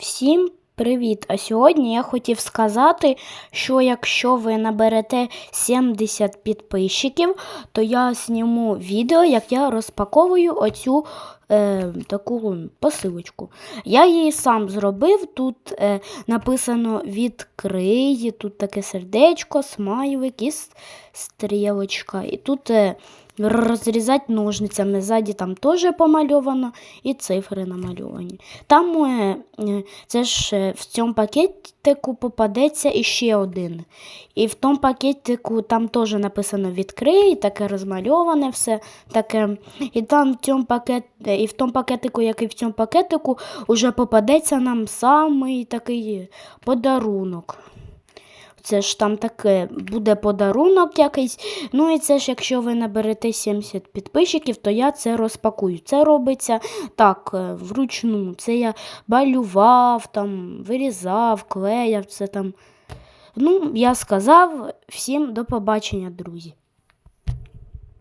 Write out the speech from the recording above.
Всім привіт! А сьогодні я хотів сказати, що якщо ви наберете 70 підписчиків, то я зніму відео, як я розпаковую оцю е, таку посилочку. Я її сам зробив. Тут е, написано відкрий, тут таке сердечко, смайлик і стрілочка. І тут е, розрізати ножницями. Ззаді там теж помальовано і цифри намальовані. Там е, е, це ж е, в цьому пакетику попадеться іще один. І в тому пакетику там теж написано відкрий, таке розмальоване все таке. І там в цьому пакет, і в тому пакетику, як і в цьому пакетику, уже попадеться нам самий такий подарунок. Це ж там таке буде подарунок якийсь. Ну і це ж, якщо ви наберете 70 підписчиків, то я це розпакую. Це робиться так, е, вручну. Це я балював, там, вирізав, клеяв це там. Ну, я сказав всім до побачення, друзі.